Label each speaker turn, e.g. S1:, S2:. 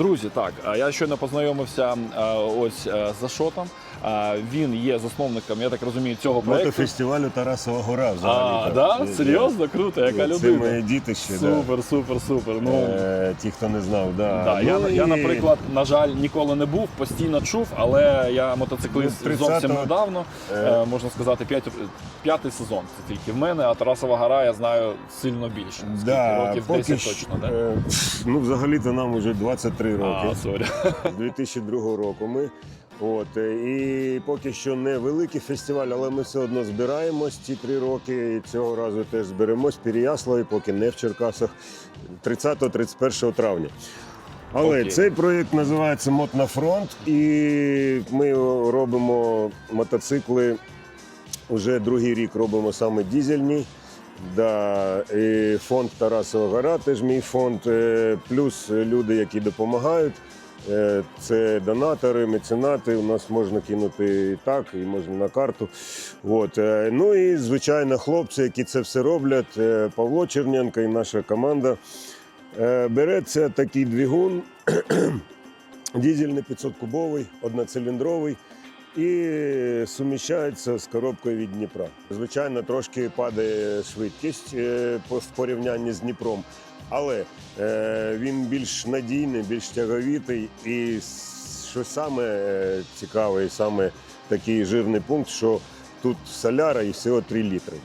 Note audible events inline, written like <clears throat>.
S1: Друзі, так а я щойно познайомився а, ось з Ашотом. Він є засновником, я так розумію, цього проекту.
S2: Мотофестивалю Тарасова гора взагалі.
S1: А, да? Серйозно? Круто, яка
S2: Це
S1: людина.
S2: моє дітище.
S1: Супер, супер, супер. Ну,
S2: Е, Ті, хто не знав, да.
S1: Да, я,
S2: Ну,
S1: я, наприклад, на жаль, ніколи не був, постійно чув, але я мотоциклист
S2: Ну,
S1: зовсім недавно.
S2: е,
S1: Е, можна сказати, п'ять, п'ятий сезон це тільки в мене, а Тарасова гора я знаю сильно більше. Скільки
S2: Да,
S1: років
S2: поки
S1: 10
S2: що,
S1: точно, да?
S2: е, ну, взагалі-то нам вже 23 роки.
S1: А, сорі. <laughs>
S2: 2002 року ми. От, е, і поки що не великий фестиваль, але ми все одно збираємось ці три роки. І цього разу теж зберемось в Переяславі, поки не в Черкасах 30-31 травня. Але
S1: Окей.
S2: цей проєкт називається Мод на фронт, і ми робимо мотоцикли. Уже другий рік робимо саме дізельні. Да, і фонд Тарасова Гора теж мій фонд, е, плюс люди, які допомагають. Е, Це донатори, меценати. У нас можна кинути і так, і можна на карту. От. е, Ну і звичайно, хлопці, які це все роблять. Павло Черненко і наша команда. Береться такий двигун, <clears throat> дізельний 500-кубовий, одноциліндровий. І суміщається з коробкою від Дніпра. Звичайно, трошки падає швидкість е, в порівнянні з Дніпром, але е, він більш надійний, більш тяговітий. І що саме е, цікаве, і саме такий жирний пункт, що тут соляра і всього 3 літри.